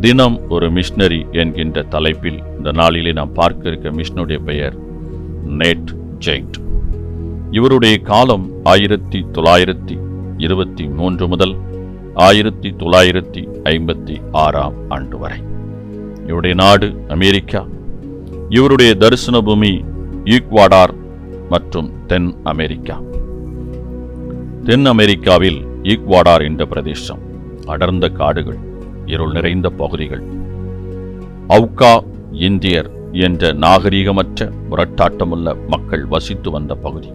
தினம் ஒரு மிஷினரி என்கின்ற தலைப்பில் இந்த நாளிலே நாம் பார்க்க இருக்க மிஷினுடைய பெயர் நேட் ஜெயிண்ட் இவருடைய காலம் ஆயிரத்தி தொள்ளாயிரத்தி இருபத்தி மூன்று முதல் ஆயிரத்தி தொள்ளாயிரத்தி ஐம்பத்தி ஆறாம் ஆண்டு வரை. இவருடைய நாடு அமெரிக்கா. இவருடைய தரிசன பூமி ஈக்வாடார் மற்றும் தென் அமெரிக்கா. தென் அமெரிக்காவில் ஈக்வாடார் என்ற பிரதேசம் அடர்ந்த காடுகள் இருள் நிறைந்த பகுதிகள். அவுகா இந்தியர் என்ற நாகரீகமற்ற முரட்டாட்டமுள்ள மக்கள் வசித்து வந்த பகுதி.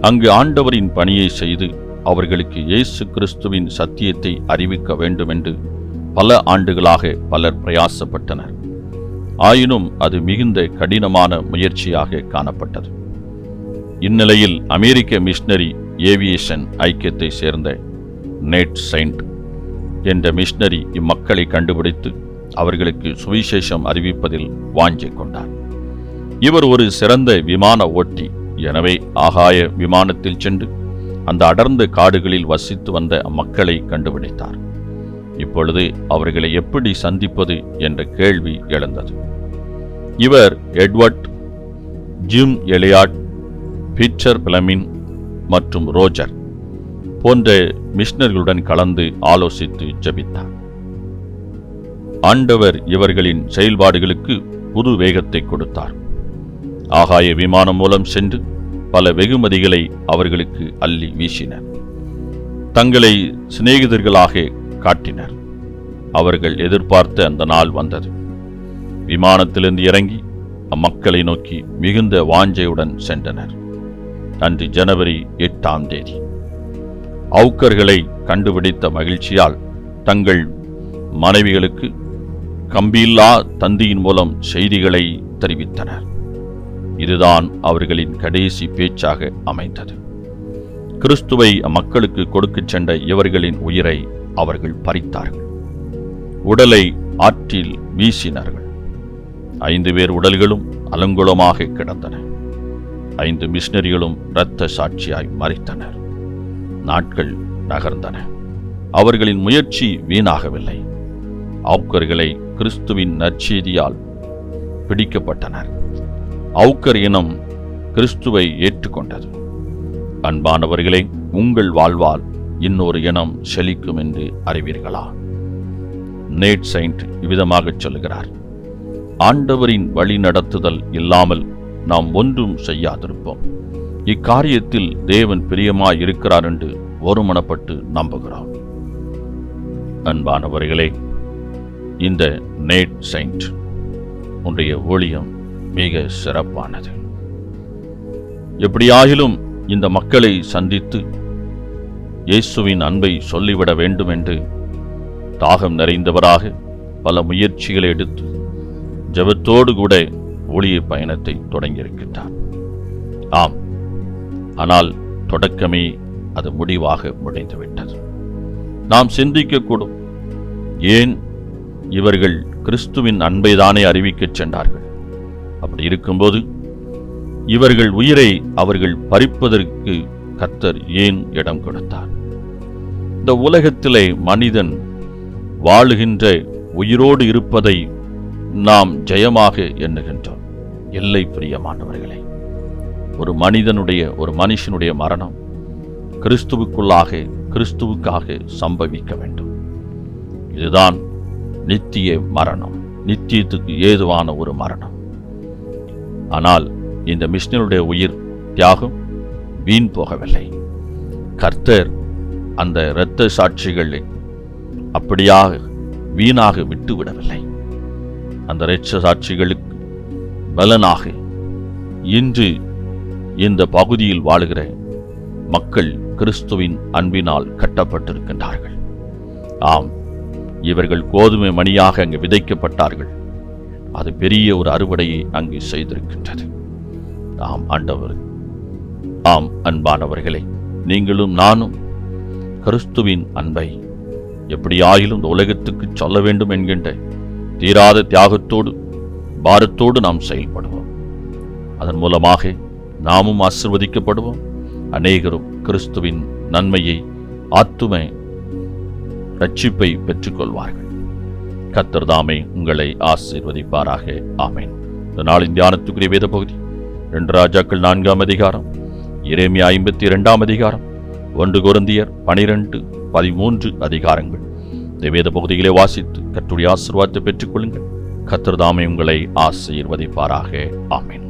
அங்கு ஆண்டவரின் பணியை செய்து அவர்களுக்கு இயேசு கிறிஸ்துவின் சத்தியத்தை அறிவிக்க வேண்டுமென்று பல ஆண்டுகளாக பலர் பிரயாசப்பட்டனர். ஆயினும் அது மிகுந்த கடினமான முயற்சியாக காணப்பட்டது. இந்நிலையில் அமெரிக்க மிஷனரி ஏவியேஷன் ஐக்கியத்தை சேர்ந்த நேட் செயின்ட் என்ற மிஷனரி இம்மக்களை கண்டுபிடித்து அவர்களுக்கு சுவிசேஷம் அறிவிப்பதில் வாஞ்சி கொண்டார். இவர் ஒரு சிறந்த விமான ஓட்டி. எனவே ஆகாய விமானத்தில் சென்று அந்த அடர்ந்த காடுகளில் வசித்து வந்த அம்மக்களை கண்டுபிடித்தார். இப்பொழுது அவர்களை எப்படி சந்திப்பது என்ற கேள்வி எழுந்தது. இவர் Edward Jim Elliot Peter Fleming மற்றும் ரோஜர். போன்ற மிஷினர்களுடன் கலந்து ஆலோசித்து ஜபித்தார். ஆண்டவர் இவர்களின் செயல்பாடுகளுக்கு புது வேகத்தை கொடுத்தார். ஆகாய விமானம் மூலம் சென்று பல வெகுமதிகளை அவர்களுக்கு அள்ளி வீசினர். தங்களை சிநேகிதர்களாக காட்டினர். அவர்கள் எதிர்பார்த்த அந்த நாள் வந்தது. விமானத்திலிருந்து இறங்கி அம்மக்களை நோக்கி மிகுந்த வாஞ்சையுடன் சென்றனர். அன்று ஜனவரி எட்டாம் தேதி. அவுக்கர்களை கண்டுபிடித்த மகிழ்ச்சியால் தங்கள் மனைவிகளுக்கு கம்பியில்லா தந்தியின் மூலம் செய்திகளை தெரிவித்தனர். இதுதான் அவர்களின் கடைசி பேச்சாக அமைந்தது. கிறிஸ்துவை மக்களுக்கு கொடுக்கச் சென்ற இவர்களின் உயிரை அவர்கள் பறித்தார்கள். உடலை ஆற்றில் வீசினார்கள். ஐந்து பேர் உடல்களும் அலங்குளமாக கிடந்தன. ஐந்து மிஷினரிகளும் இரத்த சாட்சியாய் மறித்தனர் நாட்கள் நகர்ந்தன. அவர்களின் முயற்சி வீணாகவில்லை. அவுக்கர்களை கிறிஸ்துவின் நற்செய்தியால் பிடிக்கப்பட்டனர். அவுக்கர் இனம் கிறிஸ்துவை ஏற்றுக்கொண்டது. அன்பானவர்களே உங்கள் வாழ்வால் இன்னொரு இனம் செழிக்கும் என்று அறிவீர்களா? நேட் செயின்ட் இவ்விதமாகச் சொல்கிறார் ஆண்டவரின் வழி நடத்துதல் இல்லாமல் நாம் ஒன்றும் செய்யாதிருப்போம். இக்காரியத்தில் தேவன் பிரியமாய் இருக்கிறார் என்று ஒருமனப்பட்டு நம்புகிறோம். அன்பானவர்களே இந்த நேட் செயின்ட் உன்னுடைய ஊழியம் மிக சிறப்பானது. எப்படியாகிலும் இந்த மக்களை சந்தித்து இயேசுவின் அன்பை சொல்லிவிட வேண்டும் என்று தாகம் நிறைந்தவராக பல முயற்சிகளை எடுத்து ஜெபத்தோடு கூட ஒளிய பயணத்தை தொடங்கியிருக்கிறார் ஆம். ஆனால் தொடக்கமே அது முடிவாக முடிந்துவிட்டது. நாம் சிந்திக்கக்கூடும். ஏன்? இவர்கள் கிறிஸ்துவின் அன்பைதானே அறிவிக்கச் சென்றார்கள். அப்படி இருக்கும்போது இவர்கள் உயிரை அவர்கள் பறிப்பதற்கு கர்த்தர் ஏன் இடம் கொடுத்தார்? இந்த உலகத்திலே மனிதன் வாழுகின்ற உயிரோடு இருப்பதை நாம் ஜெயமாக எண்ணுகின்றோம். எல்லை பிரியமானவர்களே ஒரு மனிதனுடைய ஒரு மனுஷனுடைய மரணம் கிறிஸ்துவுக்குள்ளாக கிறிஸ்துவுக்காக சம்பவிக்க வேண்டும். இதுதான் நித்திய மரணம். நித்தியத்துக்கு ஏதுவான ஒரு மரணம். ஆனால் இந்த மிஷினருடைய உயிர் தியாகம் வீண் போகவில்லை. கர்த்தர் அந்த இரத்த சாட்சிகளை அப்படியாக வீணாக விட்டுவிடவில்லை. அந்த இரட்ச சாட்சிகளுக்கு பலனாக இன்று இந்த பகுதியில் வாழுகிற மக்கள் கிறிஸ்துவின் அன்பினால் கட்டப்பட்டிருக்கின்றார்கள். ஆம் இவர்கள் கோதுமை மணியாக அங்கு விதைக்கப்பட்டார்கள். அது பெரிய ஒரு அறுவடையை அங்கு செய்திருக்கின்றது. ஆம் ஆண்டவர். ஆம் அன்பானவர்களே நீங்களும் நானும் கிறிஸ்துவின் அன்பை எப்படியாயிலும் இந்த உலகத்துக்கு சொல்ல வேண்டும் என்கின்ற தீராத தியாகத்தோடு பாரத்தோடு நாம் செயல்படுவோம். அதன் மூலமாக நாமும் ஆசிர்வதிக்கப்படுவோம். அநேகரும் கிறிஸ்துவின் நன்மையை ஆத்தும ரட்சிப்பை பெற்றுக்கொள்வார்கள். கத்தர் தாமே உங்களை ஆசீர்வதிப்பாராக. ஆமேன். இந்த நாளின் தியானத்துக்குரிய வேத பகுதி ரெண்டு ராஜாக்கள் நான்காம் அதிகாரம் இறைமை ஐம்பத்தி இரண்டாம் அதிகாரம் ஒன்று குருந்தியர் பனிரெண்டு பதிமூன்று அதிகாரங்கள். இந்த வேத பகுதிகளை வாசித்து கற்றுடைய ஆசீர்வாதத்தை பெற்றுக்கொள்ளுங்கள். கத்தர் தாமே உங்களை ஆசீர்வதிப்பாராக. ஆமேன்.